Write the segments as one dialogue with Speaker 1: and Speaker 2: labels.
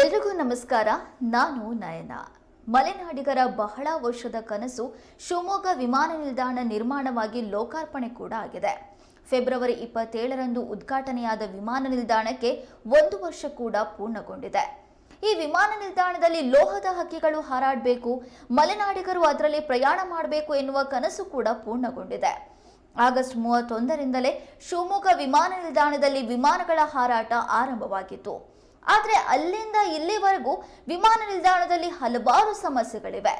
Speaker 1: ಎಲ್ರಿಗೂ ನಮಸ್ಕಾರ. ನಾನು ನಯನ. ಮಲೆನಾಡಿಗರ ಬಹಳ ವರ್ಷದ ಕನಸು ಶಿವಮೊಗ್ಗ ವಿಮಾನ ನಿಲ್ದಾಣ ನಿರ್ಮಾಣವಾಗಿ ಲೋಕಾರ್ಪಣೆ ಕೂಡ ಆಗಿದೆ. ಫೆಬ್ರವರಿ ಇಪ್ಪತ್ತೇಳರಂದು ಉದ್ಘಾಟನೆಯಾದ ವಿಮಾನ ನಿಲ್ದಾಣಕ್ಕೆ ಒಂದು ವರ್ಷ ಕೂಡ ಪೂರ್ಣಗೊಂಡಿದೆ. ಈ ವಿಮಾನ ನಿಲ್ದಾಣದಲ್ಲಿ ಲೋಹದ ಹಕ್ಕಿಗಳು ಹಾರಾಡಬೇಕು, ಮಲೆನಾಡಿಗರು ಅದರಲ್ಲಿ ಪ್ರಯಾಣ ಮಾಡಬೇಕು ಎನ್ನುವ ಕನಸು ಕೂಡ ಪೂರ್ಣಗೊಂಡಿದೆ. ಆಗಸ್ಟ್ ಮೂವತ್ತೊಂದರಿಂದಲೇ ಶಿವಮೊಗ್ಗ ವಿಮಾನ ನಿಲ್ದಾಣದಲ್ಲಿ ವಿಮಾನಗಳ ಹಾರಾಟ ಆರಂಭವಾಗಿತ್ತು. ಆದರೆ ಅಲ್ಲಿಂದ ಇಲ್ಲಿವರೆಗೂ ವಿಮಾನ ನಿಲ್ದಾಣದಲ್ಲಿ ಹಲವಾರು ಸಮಸ್ಯೆಗಳಿವೆ.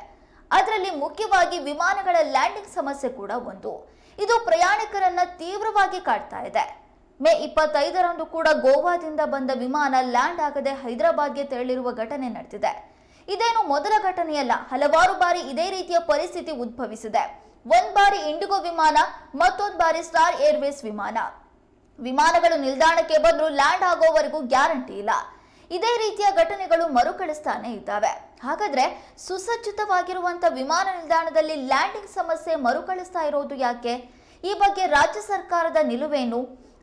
Speaker 1: ಅದರಲ್ಲಿ ಮುಖ್ಯವಾಗಿ ವಿಮಾನಗಳ ಲ್ಯಾಂಡಿಂಗ್ ಸಮಸ್ಯೆ ಕೂಡ ಒಂದು. ಇದು ಪ್ರಯಾಣಿಕರನ್ನ ತೀವ್ರವಾಗಿ ಕಾಡ್ತಾ ಇದೆ. ಮೇ ಇಪ್ಪತ್ತೈದರಂದು ಕೂಡ ಗೋವಾದಿಂದ ಬಂದ ವಿಮಾನ ಲ್ಯಾಂಡ್ ಆಗದೆ ಹೈದರಾಬಾದ್ಗೆ ತೆರಳಿರುವ ಘಟನೆ ನಡೆದಿದೆ. ಇದೇನು ಮೊದಲ ಘಟನೆಯಲ್ಲ ಹಲವಾರು ಬಾರಿ ಇದೇ ರೀತಿಯ ಪರಿಸ್ಥಿತಿ ಉದ್ಭವಿಸಿದೆ. ಒಂದ್ ಬಾರಿ ಇಂಡಿಗೋ ವಿಮಾನ, ಮತ್ತೊಂದು ಬಾರಿ ಸ್ಟಾರ್ ಏರ್ವೇಸ್ ವಿಮಾನ. ವಿಮಾನಗಳು ನಿಲ್ದಾಣಕ್ಕೆ ಬಂದರೂ ಲ್ಯಾಂಡ್ ಆಗೋವರೆಗೂ ಗ್ಯಾರಂಟಿ ಇಲ್ಲ. ಇದೇ ರೀತಿಯ ಘಟನೆಗಳು ಮರುಕಳಿಸ್ತಾನೆ ಇದ್ದಾವೆ. ಹಾಗಾದ್ರೆ ಸುಸಜ್ಜಿತವಾಗಿರುವಂತ ವಿಮಾನ ನಿಲ್ದಾಣದಲ್ಲಿ ಲ್ಯಾಂಡಿಂಗ್ ಸಮಸ್ಯೆ ಮರುಕಳಿಸ್ತಾ ಇರೋದು ಯಾಕೆ? ಈ ಬಗ್ಗೆ ರಾಜ್ಯ ಸರ್ಕಾರದ ನಿಲುವೇನು?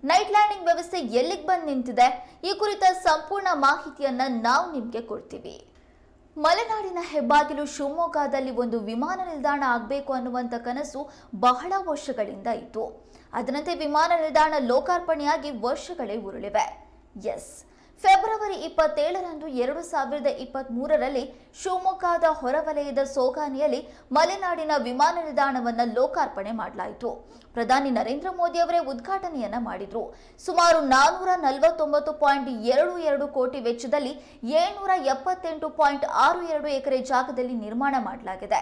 Speaker 1: ನೈಟ್ ಲ್ಯಾಂಡಿಂಗ್ ವ್ಯವಸ್ಥೆ ಎಲ್ಲಿಗೆ ಬಂದು ನಿಂತಿದೆ? ಈ ಕುರಿತ ಸಂಪೂರ್ಣ ಮಾಹಿತಿಯನ್ನ ನಾವು ನಿಮಗೆ ಕೊಡ್ತೀವಿ. ಮಲೆನಾಡಿನ ಹೆಬ್ಬಾಗಿಲು ಶಿವಮೊಗ್ಗದಲ್ಲಿ ಒಂದು ವಿಮಾನ ನಿಲ್ದಾಣ ಆಗಬೇಕು ಅನ್ನುವಂಥ ಕನಸು ಬಹಳ ವರ್ಷಗಳಿಂದ ಇತ್ತು. ಅದರಂತೆ ವಿಮಾನ ನಿಲ್ದಾಣ ಲೋಕಾರ್ಪಣೆಯಾಗಿ ವರ್ಷಗಳೇ ಉರುಳಿವೆ. ಎಸ್. ಫೆಬ್ರವರಿ ಇಪ್ಪತ್ತೇಳರಂದು ಎರಡು ಸಾವಿರದ ಇಪ್ಪತ್ತ್ ಮೂರರಲ್ಲಿ ಶಿವಮೊಗ್ಗದ ಹೊರವಲಯದ ಸೋಗಾನಿಯಲ್ಲಿ ಮಲೆನಾಡಿನ ವಿಮಾನ ನಿಲ್ದಾಣವನ್ನು ಲೋಕಾರ್ಪಣೆ ಮಾಡಲಾಯಿತು. ಪ್ರಧಾನಿ ನರೇಂದ್ರ ಮೋದಿ ಅವರೇ ಉದ್ಘಾಟನೆಯನ್ನ ಮಾಡಿದ್ರು. ಸುಮಾರು ನಾನೂರ ನಲವತ್ತೊಂಬತ್ತು ಪಾಯಿಂಟ್ ಎರಡು ಎರಡು ಕೋಟಿ ವೆಚ್ಚದಲ್ಲಿ ಏಳ್ನೂರ ಎಪ್ಪತ್ತೆಂಟು ಪಾಯಿಂಟ್ ಆರು ಎರಡು ಎಕರೆ ಜಾಗದಲ್ಲಿ ನಿರ್ಮಾಣ ಮಾಡಲಾಗಿದೆ.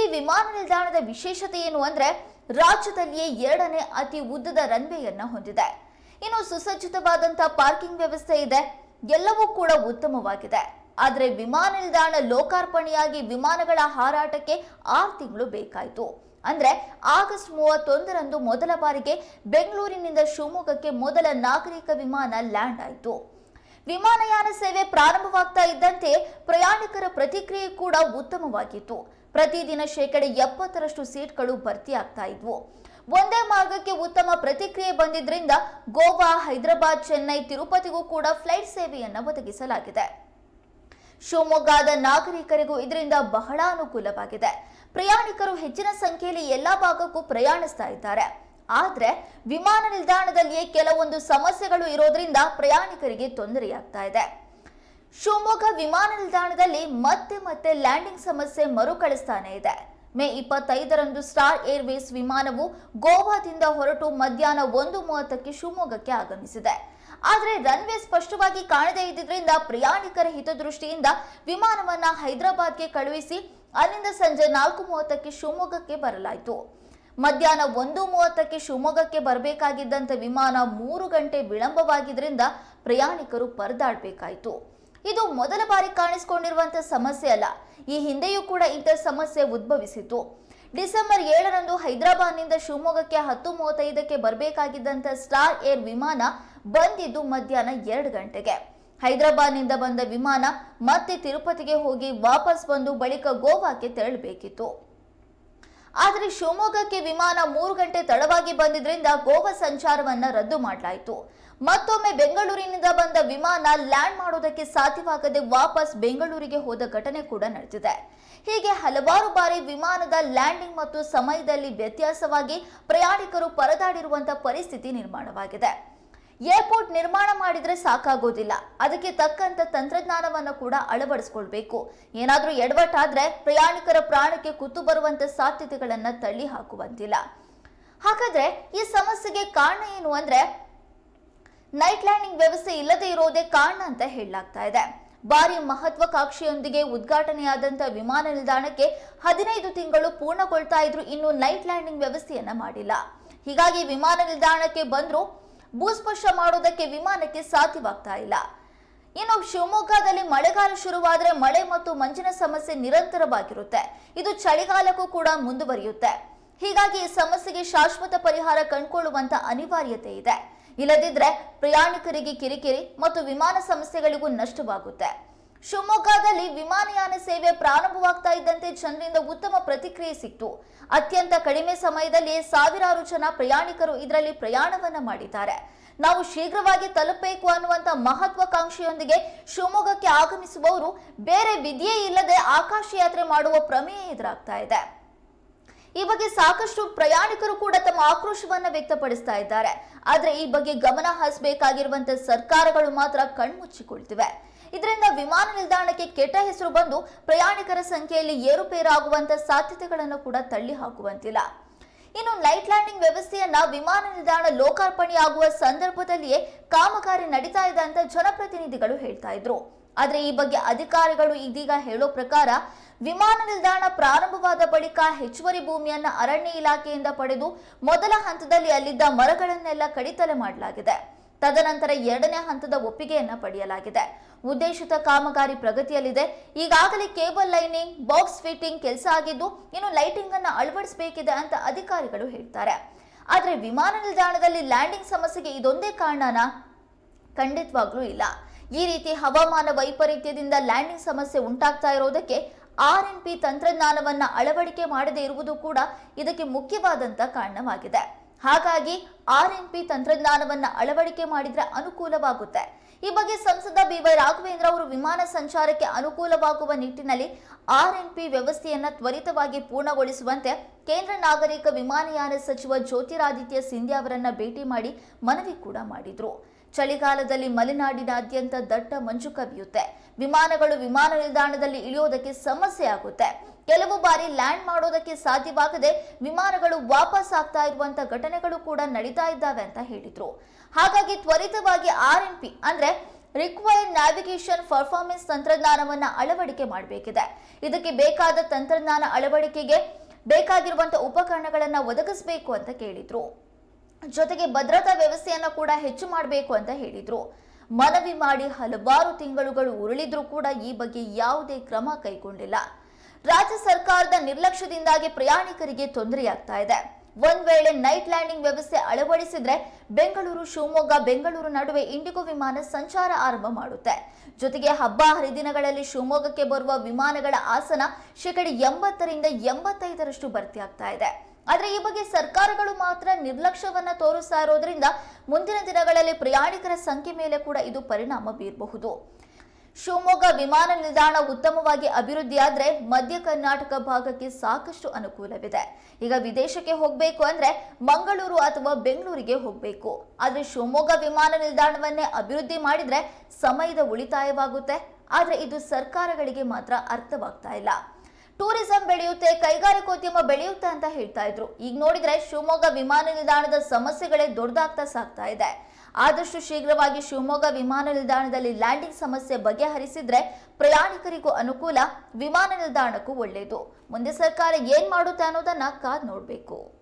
Speaker 1: ಈ ವಿಮಾನ ನಿಲ್ದಾಣದ ವಿಶೇಷತೆ ಏನು ಅಂದ್ರೆ ರಾಜ್ಯದಲ್ಲಿಯೇ ಎರಡನೇ ಅತಿ ಉದ್ದದ ರನ್ವೇಯನ್ನ ಹೊಂದಿದೆ. ಇನ್ನು ಸುಸಜ್ಜಿತವಾದಂತಹ ಪಾರ್ಕಿಂಗ್ ವ್ಯವಸ್ಥೆ ಇದೆ. ಎಲ್ಲವೂ ಕೂಡ ಉತ್ತಮವಾಗಿದೆ. ಆದರೆ ವಿಮಾನ ನಿಲ್ದಾಣ ಲೋಕಾರ್ಪಣೆಯಾಗಿ ವಿಮಾನಗಳ ಹಾರಾಟಕ್ಕೆ ಆರು ತಿಂಗಳು ಬೇಕಾಯಿತು. ಅಂದ್ರೆ ಆಗಸ್ಟ್ ಮೂವತ್ತೊಂದರಂದು ಮೊದಲ ಬಾರಿಗೆ ಬೆಂಗಳೂರಿನಿಂದ ಶಿವಮೊಗ್ಗಕ್ಕೆ ಮೊದಲ ನಾಗರಿಕ ವಿಮಾನ ಲ್ಯಾಂಡ್ ಆಯಿತು. ವಿಮಾನಯಾನ ಸೇವೆ ಪ್ರಾರಂಭವಾಗ್ತಾ ಇದ್ದಂತೆ ಪ್ರಯಾಣಿಕರ ಪ್ರತಿಕ್ರಿಯೆ ಕೂಡ ಉತ್ತಮವಾಗಿತ್ತು. ಪ್ರತಿದಿನ ಶೇಕಡ ಎಪ್ಪತ್ತರಷ್ಟು ಸೀಟ್ಗಳು ಭರ್ತಿಯಾಗ್ತಾ ಇದ್ವು. ಒಂದೇ ಮಾರ್ಗಕ್ಕೆ ಉತ್ತಮ ಪ್ರತಿಕ್ರಿಯೆ ಬಂದಿದ್ದರಿಂದ ಗೋವಾ, ಹೈದರಾಬಾದ್, ಚೆನ್ನೈ, ತಿರುಪತಿಗೂ ಕೂಡ ಫ್ಲೈಟ್ ಸೇವೆಯನ್ನು ಒದಗಿಸಲಾಗಿದೆ. ಶಿವಮೊಗ್ಗದ ನಾಗರಿಕರಿಗೂ ಇದರಿಂದ ಬಹಳ ಅನುಕೂಲವಾಗಿದೆ. ಪ್ರಯಾಣಿಕರು ಹೆಚ್ಚಿನ ಸಂಖ್ಯೆಯಲ್ಲಿ ಎಲ್ಲಾ ಭಾಗಕ್ಕೂ ಪ್ರಯಾಣಿಸ್ತಾ ಇದ್ದಾರೆ. ಆದರೆ ವಿಮಾನ ನಿಲ್ದಾಣದಲ್ಲಿಯೇ ಕೆಲವೊಂದು ಸಮಸ್ಯೆಗಳು ಇರೋದ್ರಿಂದ ಪ್ರಯಾಣಿಕರಿಗೆ ತೊಂದರೆಯಾಗ್ತಾ ಇದೆ. ಶಿವಮೊಗ್ಗ ವಿಮಾನ ನಿಲ್ದಾಣದಲ್ಲಿ ಮತ್ತೆ ಮತ್ತೆ ಲ್ಯಾಂಡಿಂಗ್ ಸಮಸ್ಯೆ ಮರುಕಳಿಸ್ತಾನೆ ಇದೆ. ಮೇ ಇಪ್ಪತ್ತೈದರಂದು ಸ್ಟಾರ್ ಏರ್ವೇಸ್ ವಿಮಾನವು ಗೋವಾದಿಂದ ಹೊರಟು ಮಧ್ಯಾಹ್ನ ಒಂದು ಮೂವತ್ತಕ್ಕೆ ಶಿವಮೊಗ್ಗಕ್ಕೆ ಆಗಮಿಸಿದೆ. ಆದರೆ ರನ್ವೇ ಸ್ಪಷ್ಟವಾಗಿ ಕಾಣದೇ ಇದ್ದಿದ್ದರಿಂದ ಪ್ರಯಾಣಿಕರ ಹಿತದೃಷ್ಟಿಯಿಂದ ವಿಮಾನವನ್ನು ಹೈದರಾಬಾದ್ಗೆ ಕಳುಹಿಸಿ ಅಲ್ಲಿಂದ ಸಂಜೆ ನಾಲ್ಕು ಮೂವತ್ತಕ್ಕೆ ಶಿವಮೊಗ್ಗಕ್ಕೆ ಬರಲಾಯಿತು. ಮಧ್ಯಾಹ್ನ ಒಂದು ಮೂವತ್ತಕ್ಕೆ ಶಿವಮೊಗ್ಗಕ್ಕೆ ಬರಬೇಕಾಗಿದ್ದಂಥ ವಿಮಾನ ಮೂರು ಗಂಟೆ ವಿಳಂಬವಾಗಿದ್ದರಿಂದ ಪ್ರಯಾಣಿಕರು ಪರದಾಡಬೇಕಾಯಿತು. ಇದು ಮೊದಲ ಬಾರಿ ಕಾಣಿಸಿಕೊಂಡಿರುವಂತಹ ಸಮಸ್ಯೆ ಅಲ್ಲ. ಈ ಹಿಂದೆಯೂ ಕೂಡ ಇಂಥ ಸಮಸ್ಯೆ ಉದ್ಭವಿಸಿತ್ತು. ಡಿಸೆಂಬರ್ ಏಳರಂದು ಹೈದರಾಬಾದ್ನಿಂದ ಶಿವಮೊಗ್ಗಕ್ಕೆ ಹತ್ತು ಮೂವತ್ತೈದಕ್ಕೆ ಬರಬೇಕಾಗಿದ್ದಂಥ ಸ್ಟಾರ್ ಏರ್ ವಿಮಾನ ಬಂದಿದ್ದು ಮಧ್ಯಾಹ್ನ ಎರಡು ಗಂಟೆಗೆ. ಹೈದರಾಬಾದ್ನಿಂದ ಬಂದ ವಿಮಾನ ಮತ್ತೆ ತಿರುಪತಿಗೆ ಹೋಗಿ ವಾಪಸ್ ಬಂದು ಬಳಿಕ ಗೋವಾಕ್ಕೆ ತೆರಳಬೇಕಿತ್ತು. ಆದರೆ ಶಿವಮೊಗ್ಗಕ್ಕೆ ವಿಮಾನ ಮೂರು ಗಂಟೆ ತಡವಾಗಿ ಬಂದಿದ್ದರಿಂದ ಗೋವಾ ಸಂಚಾರವನ್ನ ರದ್ದು ಮಾಡಲಾಯಿತು. ಮತ್ತೊಮ್ಮೆ ಬೆಂಗಳೂರಿನಿಂದ ಬಂದ ವಿಮಾನ ಲ್ಯಾಂಡ್ ಮಾಡೋದಕ್ಕೆ ಸಾಧ್ಯವಾಗದೆ ವಾಪಸ್ ಬೆಂಗಳೂರಿಗೆ ಹೋದ ಘಟನೆ ಕೂಡ ನಡೆದಿದೆ. ಹೀಗೆ ಹಲವಾರು ಬಾರಿ ವಿಮಾನದ ಲ್ಯಾಂಡಿಂಗ್ ಮತ್ತು ಸಮಯದಲ್ಲಿ ವ್ಯತ್ಯಾಸವಾಗಿ ಪ್ರಯಾಣಿಕರು ಪರದಾಡಿರುವಂತಹ ಪರಿಸ್ಥಿತಿ ನಿರ್ಮಾಣವಾಗಿದೆ. ಏರ್ಪೋರ್ಟ್ ನಿರ್ಮಾಣ ಮಾಡಿದ್ರೆ ಸಾಕಾಗೋದಿಲ್ಲ. ಅದಕ್ಕೆ ತಕ್ಕಂತ ತಂತ್ರಜ್ಞಾನವನ್ನು ಕೂಡ ಅಳವಡಿಸಿಕೊಳ್ಬೇಕು. ಏನಾದರೂ ಎಡವಟ್ಟಾದ್ರೆ ಪ್ರಯಾಣಿಕರ ಪ್ರಾಣಕ್ಕೆ ಕುತ್ತು ಬರುವಂತ ಸಾಧ್ಯತೆಗಳನ್ನ ತಳ್ಳಿ ಹಾಕುವಂತಿಲ್ಲ. ಹಾಗಾದ್ರೆ ಈ ಸಮಸ್ಯೆಗೆ ಕಾರಣ ಏನು ಅಂದ್ರೆ ನೈಟ್ ಲ್ಯಾಂಡಿಂಗ್ ವ್ಯವಸ್ಥೆ ಇಲ್ಲದೆ ಇರೋದೇ ಕಾರಣ ಅಂತ ಹೇಳಲಾಗ್ತಾ ಇದೆ. ಭಾರಿ ಮಹತ್ವಾಕಾಂಕ್ಷೆಯೊಂದಿಗೆ ಉದ್ಘಾಟನೆಯಾದಂಥ ವಿಮಾನ ನಿಲ್ದಾಣಕ್ಕೆ ಹದಿನೈದು ತಿಂಗಳು ಪೂರ್ಣಗೊಳ್ತಾ ಇದ್ರು ಇನ್ನು ನೈಟ್ ಲ್ಯಾಂಡಿಂಗ್ ವ್ಯವಸ್ಥೆಯನ್ನ ಮಾಡಿಲ್ಲ. ಹೀಗಾಗಿ ವಿಮಾನ ನಿಲ್ದಾಣಕ್ಕೆ ಬಂದರೂ ಭೂಸ್ಪರ್ಶ ಮಾಡೋದಕ್ಕೆ ವಿಮಾನಕ್ಕೆ ಸಾಧ್ಯವಾಗ್ತಾ ಇಲ್ಲ. ಇನ್ನು ಶಿವಮೊಗ್ಗದಲ್ಲಿ ಮಳೆಗಾಲ ಶುರುವಾದರೆ ಮಳೆ ಮತ್ತು ಮಂಜಿನ ಸಮಸ್ಯೆ ನಿರಂತರವಾಗಿರುತ್ತೆ. ಇದು ಚಳಿಗಾಲಕ್ಕೂ ಕೂಡ ಮುಂದುವರಿಯುತ್ತೆ. ಹೀಗಾಗಿ ಈ ಸಮಸ್ಯೆಗೆ ಶಾಶ್ವತ ಪರಿಹಾರ ಕಂಡುಕೊಳ್ಳುವಂತ ಅನಿವಾರ್ಯತೆ ಇದೆ. ಇಲ್ಲದಿದ್ರೆ ಪ್ರಯಾಣಿಕರಿಗೆ ಕಿರಿಕಿರಿ ಮತ್ತು ವಿಮಾನ ಸಂಸ್ಥೆಗಳಿಗೂ ನಷ್ಟವಾಗುತ್ತೆ. ಶಿವಮೊಗ್ಗದಲ್ಲಿ ವಿಮಾನಯಾನ ಸೇವೆ ಪ್ರಾರಂಭವಾಗ್ತಾ ಇದ್ದಂತೆ ಜನರಿಂದ ಉತ್ತಮ ಪ್ರತಿಕ್ರಿಯೆ ಸಿಕ್ತು. ಅತ್ಯಂತ ಕಡಿಮೆ ಸಮಯದಲ್ಲಿ ಸಾವಿರಾರು ಜನ ಪ್ರಯಾಣಿಕರು ಇದರಲ್ಲಿ ಪ್ರಯಾಣವನ್ನ ಮಾಡಿದ್ದಾರೆ. ನಾವು ಶೀಘ್ರವಾಗಿ ತಲುಪಬೇಕು ಅನ್ನುವಂತ ಮಹತ್ವಾಕಾಂಕ್ಷೆಯೊಂದಿಗೆ ಶಿವಮೊಗ್ಗಕ್ಕೆ ಆಗಮಿಸುವವರು ಬೇರೆ ವಿಧಿಯೇ ಇಲ್ಲದೆ ಆಕಾಶ ಯಾತ್ರೆ ಮಾಡುವ ಪ್ರಮೇಯ ಎದುರಾಗ್ತಾ ಇದೆ. ಈ ಬಗ್ಗೆ ಸಾಕಷ್ಟು ಪ್ರಯಾಣಿಕರು ಕೂಡ ತಮ್ಮ ಆಕ್ರೋಶವನ್ನ ವ್ಯಕ್ತಪಡಿಸ್ತಾ ಇದ್ದಾರೆ. ಆದ್ರೆ ಈ ಬಗ್ಗೆ ಗಮನ ಹರಿಸಬೇಕಾಗಿರುವಂತ ಸರ್ಕಾರಗಳು ಮಾತ್ರ ಕಣ್ಮುಚ್ಚಿಕೊಳ್ತಿವೆ. ಇದರಿಂದ ವಿಮಾನ ನಿಲ್ದಾಣಕ್ಕೆ ಕೆಟ್ಟ ಹೆಸರು ಬಂದು ಪ್ರಯಾಣಿಕರ ಸಂಖ್ಯೆಯಲ್ಲಿ ಏರುಪೇರಾಗುವಂತ ಸಾಧ್ಯತೆಗಳನ್ನು ಕೂಡ ತಳ್ಳಿ ಹಾಕುವಂತಿಲ್ಲ ಇನ್ನು ನೈಟ್ ಲ್ಯಾಂಡಿಂಗ್ ವ್ಯವಸ್ಥೆಯನ್ನ ವಿಮಾನ ನಿಲ್ದಾಣ ಲೋಕಾರ್ಪಣೆಯಾಗುವ ಸಂದರ್ಭದಲ್ಲಿಯೇ ಕಾಮಗಾರಿ ನಡೀತಾ ಇದೆ ಅಂತ ಜನಪ್ರತಿನಿಧಿಗಳು ಹೇಳ್ತಾ ಇದ್ರು. ಆದ್ರೆ ಈ ಬಗ್ಗೆ ಅಧಿಕಾರಿಗಳು ಇದೀಗ ಹೇಳೋ ಪ್ರಕಾರ ವಿಮಾನ ನಿಲ್ದಾಣ ಪ್ರಾರಂಭವಾದ ಬಳಿಕ ಹೆಚ್ಚುವರಿ ಭೂಮಿಯನ್ನ ಅರಣ್ಯ ಇಲಾಖೆಯಿಂದ ಪಡೆದು ಮೊದಲ ಹಂತದಲ್ಲಿ ಅಲ್ಲಿದ್ದ ಮರಗಳನ್ನೆಲ್ಲ ಕಡಿತಲೆ ಮಾಡಲಾಗಿದೆ. ತದನಂತರ ಎರಡನೇ ಹಂತದ ಒಪ್ಪಿಗೆಯನ್ನ ಪಡೆಯಲಾಗಿದೆ. ಉದ್ದೇಶಿತ ಕಾಮಗಾರಿ ಪ್ರಗತಿಯಲ್ಲಿದೆ. ಈಗಾಗಲೇ ಕೇಬಲ್ ಲೈನಿಂಗ್, ಬಾಕ್ಸ್ ಫಿಟ್ಟಿಂಗ್ ಕೆಲಸ ಆಗಿದ್ದು ಇನ್ನು ಲೈಟಿಂಗ್ ಅನ್ನ ಅಳವಡಿಸಬೇಕಿದೆ ಅಂತ ಅಧಿಕಾರಿಗಳು ಹೇಳ್ತಾರೆ. ಆದರೆ ವಿಮಾನ ನಿಲ್ದಾಣದಲ್ಲಿ ಲ್ಯಾಂಡಿಂಗ್ ಸಮಸ್ಯೆಗೆ ಇದೊಂದೇ ಕಾರಣನಾ ಖಂಡಿತವಾಗ್ಲೂ ಇಲ್ಲ. ಈ ರೀತಿ ಹವಾಮಾನ ವೈಪರೀತ್ಯದಿಂದ ಲ್ಯಾಂಡಿಂಗ್ ಸಮಸ್ಯೆ ಉಂಟಾಗ್ತಾ ಇರೋದಕ್ಕೆ ಆರ್ ಎನ್ ಪಿ ತಂತ್ರಜ್ಞಾನವನ್ನ ಅಳವಡಿಕೆ ಮಾಡದೇ ಇರುವುದು ಕೂಡ ಇದಕ್ಕೆ ಮುಖ್ಯವಾದಂತ ಕಾರಣವಾಗಿದೆ. ಹಾಗಾಗಿ ಆರ್ ಎನ್ ಪಿ ತಂತ್ರಜ್ಞಾನವನ್ನ ಅಳವಡಿಕೆ ಮಾಡಿದರೆ ಅನುಕೂಲವಾಗುತ್ತೆ. ಈ ಬಗ್ಗೆ ಸಂಸದ ಬಿ ವೈ ರಾಘವೇಂದ್ರ ಅವರು ವಿಮಾನ ಸಂಚಾರಕ್ಕೆ ಅನುಕೂಲವಾಗುವ ನಿಟ್ಟಿನಲ್ಲಿ ಆರ್ ಎನ್ ಪಿ ವ್ಯವಸ್ಥೆಯನ್ನ ತ್ವರಿತವಾಗಿ ಪೂರ್ಣಗೊಳಿಸುವಂತೆ ಕೇಂದ್ರ ನಾಗರಿಕ ವಿಮಾನಯಾನ ಸಚಿವ ಜ್ಯೋತಿರಾದಿತ್ಯ ಸಿಂಧ್ಯಾ ಅವರನ್ನ ಭೇಟಿ ಮಾಡಿ ಮನವಿ ಕೂಡ ಮಾಡಿದ್ರು. ಚಳಿಗಾಲದಲ್ಲಿ ಮಲೆನಾಡಿನಾದ್ಯಂತ ದಟ್ಟ ಮಂಜು ಕವಿಯುತ್ತೆ ವಿಮಾನಗಳು ವಿಮಾನ ನಿಲ್ದಾಣದಲ್ಲಿ ಇಳಿಯೋದಕ್ಕೆ ಸಮಸ್ಯೆ ಆಗುತ್ತೆ. ಕೆಲವು ಬಾರಿ ಲ್ಯಾಂಡ್ ಮಾಡೋದಕ್ಕೆ ಸಾಧ್ಯವಾಗದೆ ವಿಮಾನಗಳು ವಾಪಸ್ ಆಗ್ತಾ ಇರುವಂತ ಘಟನೆಗಳು ಕೂಡ ನಡೀತಾ ಇದ್ದಾವೆ ಅಂತ ಹೇಳಿದ್ರು. ಹಾಗಾಗಿ ತ್ವರಿತವಾಗಿ ಆರ್ ಎನ್ ಪಿ ಅಂದ್ರೆ ರಿಕ್ವೈರ್ಡ್ ನ್ಯಾವಿಗೇಷನ್ ಪರ್ಫಾರ್ಮೆನ್ಸ್ ತಂತ್ರಜ್ಞಾನವನ್ನ ಅಳವಡಿಕೆ ಮಾಡಬೇಕಿದೆ. ಇದಕ್ಕೆ ಬೇಕಾದ ತಂತ್ರಜ್ಞಾನ ಅಳವಡಿಕೆಗೆ ಬೇಕಾಗಿರುವಂತ ಉಪಕರಣಗಳನ್ನ ಒದಗಿಸಬೇಕು ಅಂತ ಕೇಳಿದ್ರು. ಜೊತೆಗೆ ಭದ್ರತಾ ವ್ಯವಸ್ಥೆಯನ್ನ ಕೂಡ ಹೆಚ್ಚು ಮಾಡಬೇಕು ಅಂತ ಹೇಳಿದ್ರು. ಮನವಿ ಮಾಡಿ ಹಲವಾರು ತಿಂಗಳುಗಳು ಉರುಳಿದ್ರೂ ಕೂಡ ಈ ಬಗ್ಗೆ ಯಾವುದೇ ಕ್ರಮ ಕೈಗೊಂಡಿಲ್ಲ. ರಾಜ್ಯ ಸರ್ಕಾರದ ನಿರ್ಲಕ್ಷ್ಯದಿಂದಾಗಿ ಪ್ರಯಾಣಿಕರಿಗೆ ತೊಂದರೆಯಾಗ್ತಾ ಇದೆ. ಒಂದ್ ವೇಳೆ ನೈಟ್ ಲ್ಯಾಂಡಿಂಗ್ ವ್ಯವಸ್ಥೆ ಅಳವಡಿಸಿದ್ರೆ ಬೆಂಗಳೂರು, ಶಿವಮೊಗ್ಗ, ಬೆಂಗಳೂರು ನಡುವೆ ಇಂಡಿಗೋ ವಿಮಾನ ಸಂಚಾರ ಆರಂಭ ಮಾಡುತ್ತೆ. ಜೊತೆಗೆ ಹಬ್ಬ ಹರಿದಿನಗಳಲ್ಲಿ ಶಿವಮೊಗ್ಗಕ್ಕೆ ಬರುವ ವಿಮಾನಗಳ ಆಸನ ಶೇಕಡ ಎಂಬತ್ತರಿಂದ ಎಂಬತ್ತೈದರಷ್ಟು ಭರ್ತಿಯಾಗ್ತಾ ಇದೆ. ಆದ್ರೆ ಈ ಬಗ್ಗೆ ಸರ್ಕಾರಗಳು ಮಾತ್ರ ನಿರ್ಲಕ್ಷ್ಯವನ್ನು ತೋರಿಸ್ತಾ ಇರೋದ್ರಿಂದ ಮುಂದಿನ ದಿನಗಳಲ್ಲಿ ಪ್ರಯಾಣಿಕರ ಸಂಖ್ಯೆ ಮೇಲೆ ಕೂಡ ಇದು ಪರಿಣಾಮ ಬೀರಬಹುದು. ಶಿವಮೊಗ್ಗ ವಿಮಾನ ನಿಲ್ದಾಣ ಉತ್ತಮವಾಗಿ ಅಭಿವೃದ್ಧಿಯಾದ್ರೆ ಮಧ್ಯ ಕರ್ನಾಟಕ ಭಾಗಕ್ಕೆ ಸಾಕಷ್ಟು ಅನುಕೂಲವಿದೆ. ಈಗ ವಿದೇಶಕ್ಕೆ ಹೋಗಬೇಕು ಅಂದ್ರೆ ಮಂಗಳೂರು ಅಥವಾ ಬೆಂಗಳೂರಿಗೆ ಹೋಗಬೇಕು. ಆದರೆ ಶಿವಮೊಗ್ಗ ವಿಮಾನ ನಿಲ್ದಾಣವನ್ನೇ ಅಭಿವೃದ್ಧಿ ಮಾಡಿದ್ರೆ ಸಮಯದ ಉಳಿತಾಯವಾಗುತ್ತೆ. ಆದರೆ ಇದು ಸರ್ಕಾರಗಳಿಗೆ ಮಾತ್ರ ಅರ್ಥವಾಗ್ತಾ ಇಲ್ಲ. ಟೂರಿಸಂ ಬೆಳೆಯುತ್ತೆ, ಕೈಗಾರಿಕೋದ್ಯಮ ಬೆಳೆಯುತ್ತೆ ಅಂತ ಹೇಳ್ತಾ ಇದ್ರು. ಈಗ ನೋಡಿದ್ರೆ ಶಿವಮೊಗ್ಗ ವಿಮಾನ ನಿಲ್ದಾಣದ ಸಮಸ್ಯೆಗಳೇ ದೊಡ್ಡದಾಗ್ತಾ ಸಾಗ್ತಾ ಇದೆ. ಆದಷ್ಟು ಶೀಘ್ರವಾಗಿ ಶಿವಮೊಗ್ಗ ವಿಮಾನ ನಿಲ್ದಾಣದಲ್ಲಿ ಲ್ಯಾಂಡಿಂಗ್ ಸಮಸ್ಯೆ ಬಗೆಹರಿಸಿದ್ರೆ ಪ್ರಯಾಣಿಕರಿಗೂ ಅನುಕೂಲ, ವಿಮಾನ ನಿಲ್ದಾಣಕ್ಕೂ ಒಳ್ಳೆಯದು ಮುಂದೆ ಸರ್ಕಾರ ಏನ್ ಮಾಡುತ್ತೆ ಅನ್ನೋದನ್ನ ಕಾದ್ ನೋಡ್ಬೇಕು.